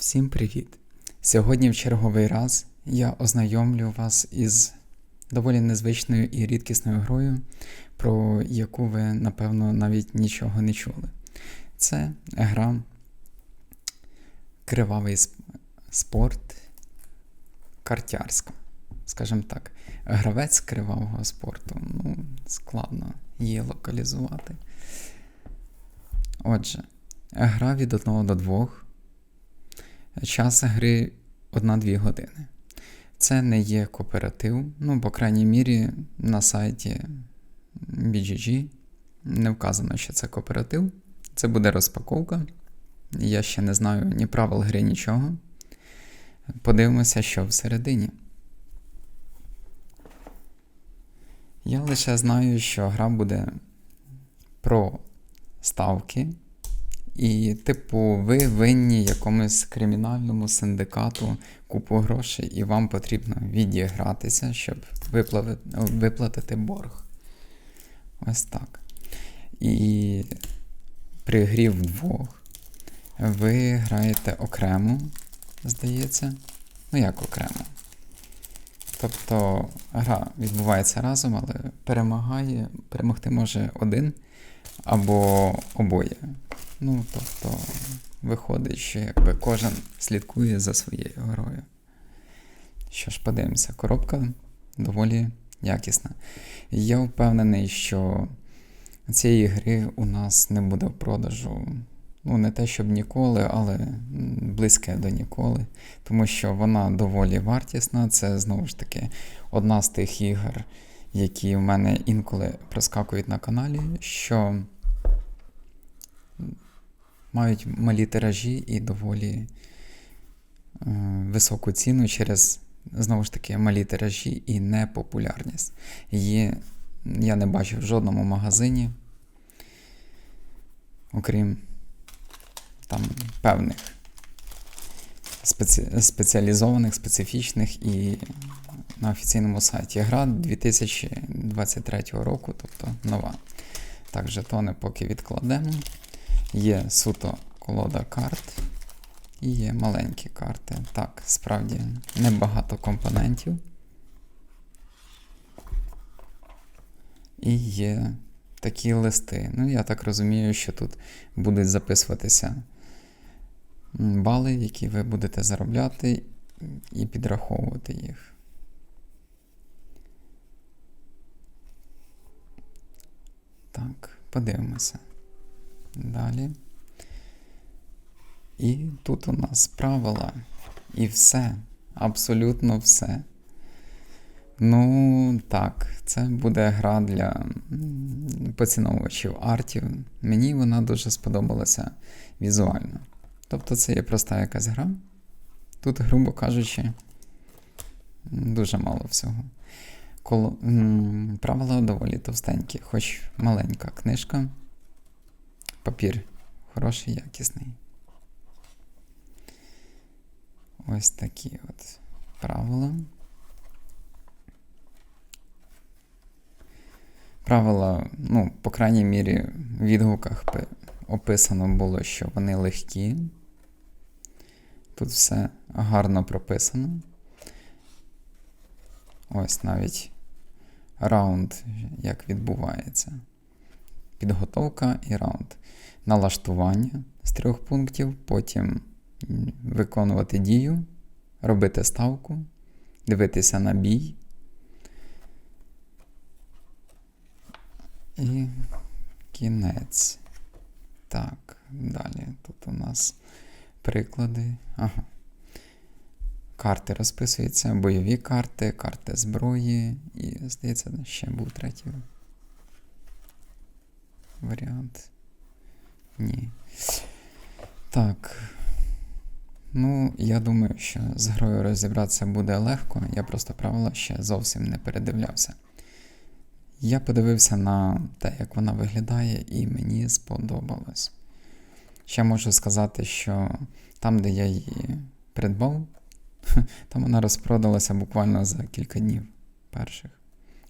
Всім привіт! Сьогодні в черговий раз я ознайомлю вас із доволі незвичною і рідкісною грою, про яку ви, напевно, навіть нічого не чули. Це гра Кривавий спорт картярська. Скажімо так, гравець кривавого спорту. Ну, складно її локалізувати. Отже, гра від 1 до 2. Час гри 1-2 години. Це не є кооператив. Ну, по крайній мірі, на сайті BGG не вказано, що це кооператив. Це буде розпаковка. Я ще не знаю ні правил гри, нічого. Подивимося, що всередині. Я лише знаю, що гра буде про ставки. І, типу, ви винні якомусь кримінальному синдикату купу грошей, і вам потрібно відігратися, щоб виплатити борг. Ось так. І при грі вдвох ви граєте окремо, здається. Ну, як окремо. Тобто гра відбувається разом, але перемагає, перемогти може один або обоє. Ну, тобто, виходить, що якби кожен слідкує за своєю грою. Що ж, подивимося, коробка доволі якісна. Я впевнений, що цієї гри у нас не буде в продажу. Ну, не те, щоб ніколи, але близьке до ніколи. Тому що вона доволі вартісна. Це знову ж таки одна з тих ігор, які в мене інколи проскакують на каналі, що мають малі тиражі і доволі е, високу ціну через, знову ж таки, малі тиражі і непопулярність. Її я не бачив в жодному магазині, окрім там певних спеці... спеціалізованих, специфічних і на офіційному сайті. Гра 2023 року, тобто нова. Так, жетони поки відкладемо. Є суто колода карт і є маленькі карти. Так, справді небагато компонентів. І є такі листи. Ну, я так розумію, що тут будуть записуватися бали, які ви будете заробляти, і підраховувати їх. Так, подивимося. Далі. І тут у нас правила. І все. Абсолютно все. Ну, так, це буде гра для поціновувачів артів. Мені вона дуже сподобалася візуально. Тобто це є проста якась гра. Тут, грубо кажучи, дуже мало всього. Коло... Правила доволі товстенькі, хоч маленька книжка. Папір хороший, якісний. Ось такі от правила. Правила, ну, по крайній мірі, в відгуках описано було, що вони легкі. Тут все гарно прописано. Ось навіть раунд, як відбувається. Підготовка і раунд. Налаштування з трьох пунктів, потім виконувати дію, робити ставку, дивитися на бій. І кінець. Так, далі тут у нас приклади. Ага. Карти розписуються, бойові карти, карти зброї. І, здається, ще був третій варіант. Ні. Так. Ну, я думаю, що з грою розібратися буде легко. Я просто правила ще зовсім не передивлявся. Я подивився на те, як вона виглядає, і мені сподобалось. Ще можу сказати, що там, де я її придбав, там вона розпродалася буквально за кілька днів перших.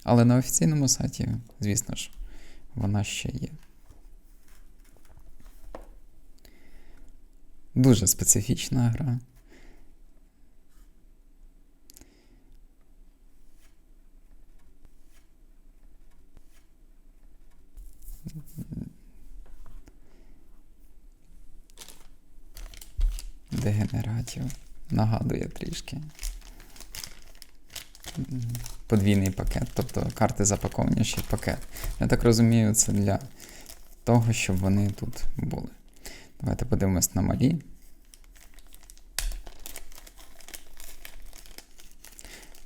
Але на офіційному сайті, звісно ж, вона ще є. Дуже специфічна гра. Дегенератів. Нагадує трішки. Подвійний пакет, тобто карти запаковані ще пакет. Я так розумію, це для того, щоб вони тут були. Давайте подивимось на малі.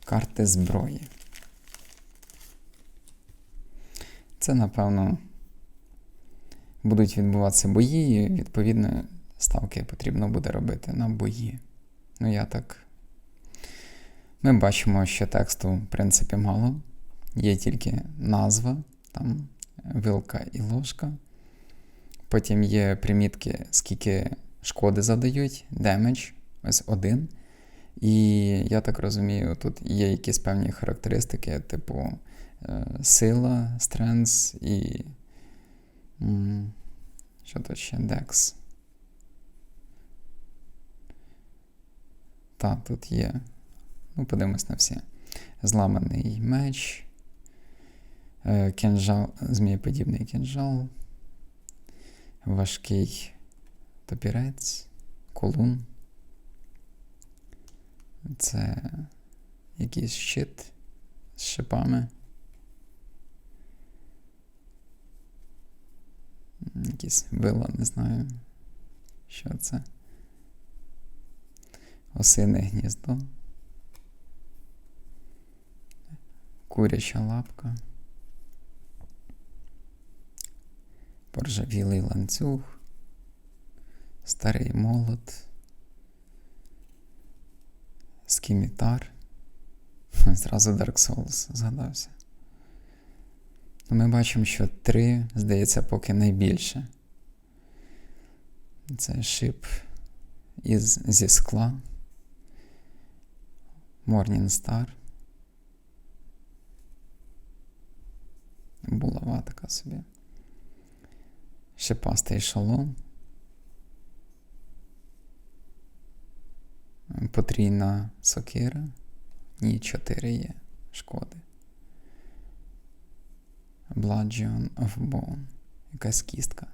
Карти зброї. Це, напевно, будуть відбуватися бої, і відповідно ставки потрібно буде робити на бої. Ну, я так. Ми бачимо, що тексту, в принципі, мало. Є тільки назва, там вилка і ложка. Потім є примітки, скільки шкоди задають, демедж, ось один. І я так розумію, тут є якісь певні характеристики, типу е, сила, стренс і. Що тут ще? Dex. Так, тут є. Ну, подивимось на всі. Зламаний меч. е, Кінжал, змієподібний кінжал. Важкий топірець, колун. Це якийсь щит з шипами. Якісь вила, не знаю, що це. Осине гніздо. Куряча лапка. Поржавілий ланцюг. Старий молот. Скімітар. Зразу Dark Souls згадався. Ну, Ми бачимо, що три, здається, поки найбільше. Це шип із, зі скла. Morning Star. Булава така собі. Шипастий шолом. Потрійна сокира. Ні, 4 є шкоди. Bludgeon of Bone. Якась кістка.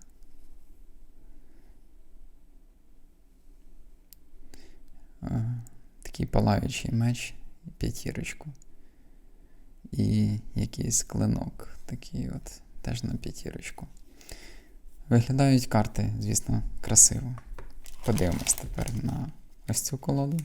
Е, Такий палаючий меч, п'ятірочку. І якийсь клинок, такий от, теж на п'ятірочку. Виглядають карти, звісно, красиво. Подивимось тепер на ось цю колоду.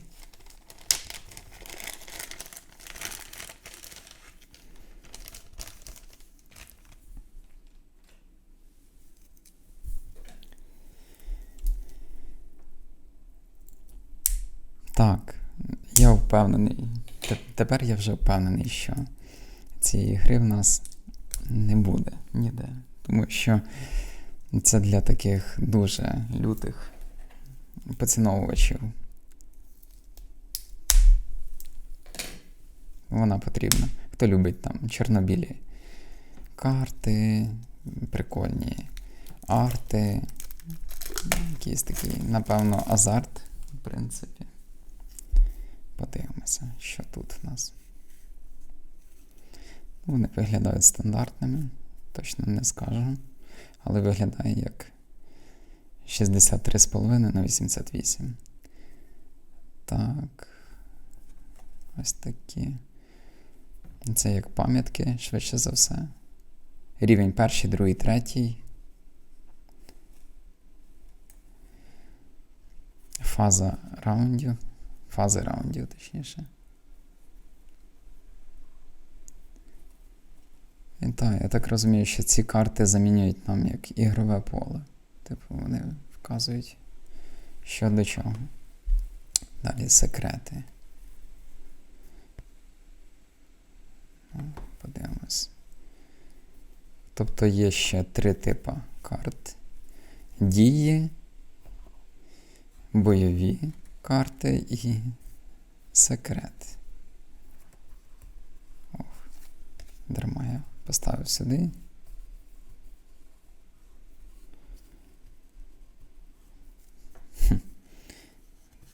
Так, я впевнений. Тепер я вже впевнений, що цієї гри в нас не буде ніде. Тому що це для таких дуже лютих поціновувачів. Вона потрібна. Хто любить там чорнобілі карти, прикольні арти, якийсь такий, напевно, азарт, в принципі. Подивимося, що тут в нас. Вони виглядають стандартними, точно не скажу. Але виглядає як 63,5 на 88. Так. Ось такі. Це як пам'ятки, швидше за все. Рівень перший, другий, третій. Фаза раундів. Фази раундів, точніше. Так, я так розумію, що ці карти замінюють нам як ігрове поле. Типу, вони вказують, що до чого. Далі секрети. Ну, Подивимось. Тобто є ще три типи карт: дії, бойові карти і секрет. Ох, дарма поставив сюди.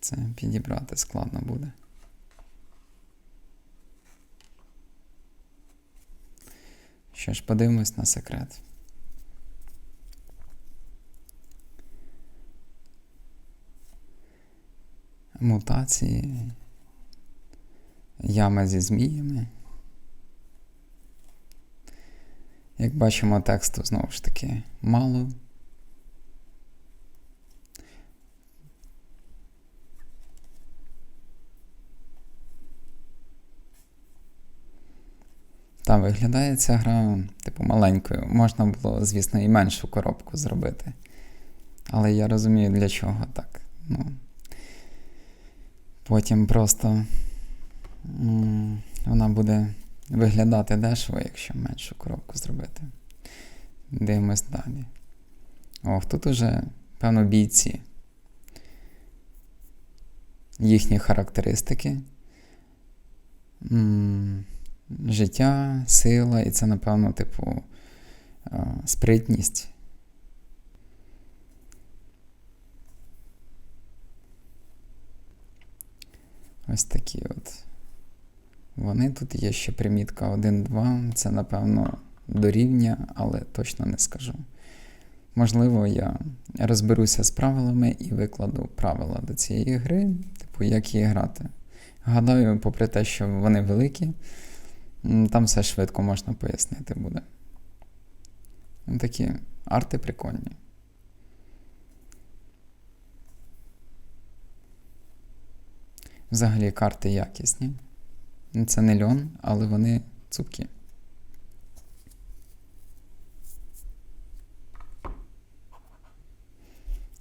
Це підібрати складно буде. Що ж, подивимось на секрет. Мутації, яма зі зміями. Як бачимо, тексту знову ж таки мало. Та виглядає ця гра, типу, маленькою. Можна було, звісно, і меншу коробку зробити. Але я розумію, для чого так. Ну, Потім просто м, вона буде виглядати дешево, якщо меншу коробку зробити. Дивимось далі. Ох, тут уже, певно, бійці. Їхні характеристики. Життя, сила, і це, напевно, типу, спритність. Ось такі от. Вони тут є ще примітка 1-2. Це, напевно, дорівня, але точно не скажу. Можливо, я розберуся з правилами і викладу правила до цієї гри, типу, як її грати. Гадаю, попри те, що вони великі, там все швидко можна пояснити буде. Такі арти прикольні. Взагалі карти якісні. Це не льон, але вони цупкі.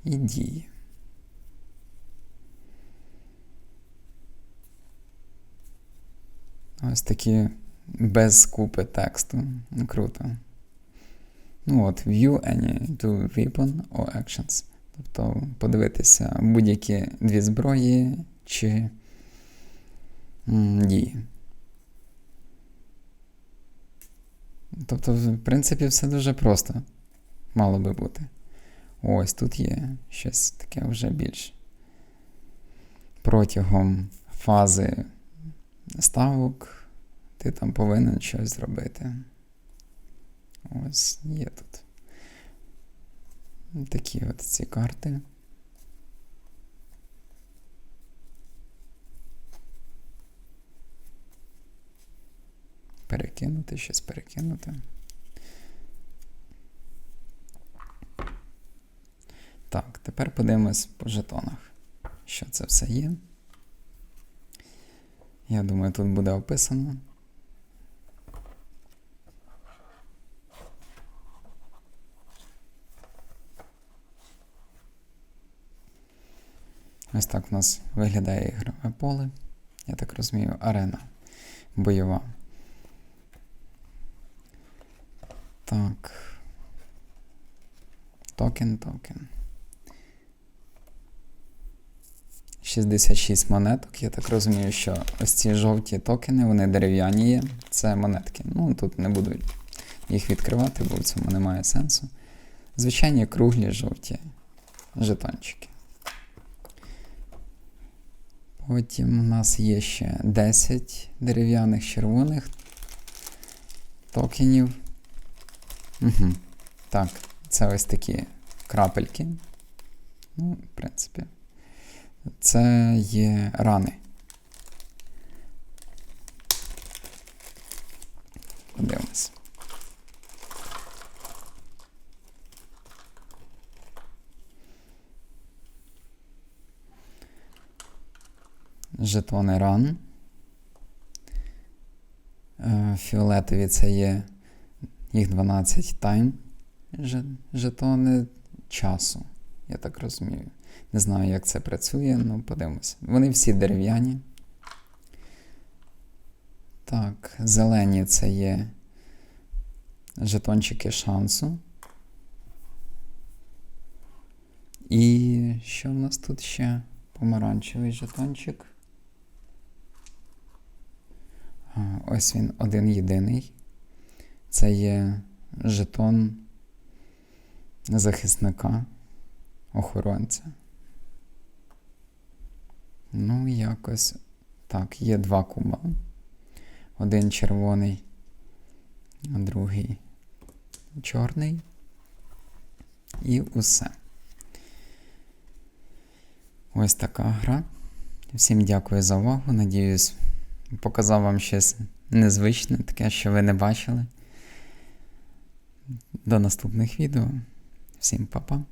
І дії. Ось такі без купи тексту. Круто. Ну от, View any two weapon or actions. Тобто подивитися будь-які дві зброї чи дії. Тобто, в принципі, все дуже просто мало би бути. Ось тут є щось таке вже більш. Протягом фази ставок ти там повинен щось зробити. Ось є тут. Такі от ці карти. Перекинути, щось перекинути. Так, тепер подивимось по жетонах, що це все є. Я думаю, тут буде описано. Ось так у нас виглядає ігрове поле. Я так розумію, арена бойова. Так. Токен, токен. 66 монеток. Я так розумію, що ось ці жовті токени, вони дерев'яні є. Це монетки. Ну, тут не буду їх відкривати, бо в цьому немає сенсу. Звичайні круглі жовті жетончики. Потім у нас є ще 10 дерев'яних червоних токенів. Угу. Так, це ось такі крапельки. Ну, в принципі, це є рани. Подивимось. жетони ран. Е, фіолетові це є їх 12 тайм жетони часу. Я так розумію. Не знаю, як це працює, ну подивимося. Вони всі дерев'яні. Так, зелені це є жетончики шансу. І що в нас тут ще? Помаранчевий жетончик. Ось він один єдиний. Це є жетон захисника, охоронця. Ну, якось. Так, є два куба. Один червоний, а другий чорний. І усе. Ось така гра. Всім дякую за увагу. Надіюсь, показав вам щось незвичне, таке, що ви не бачили. До наступних відео. Всім па-па.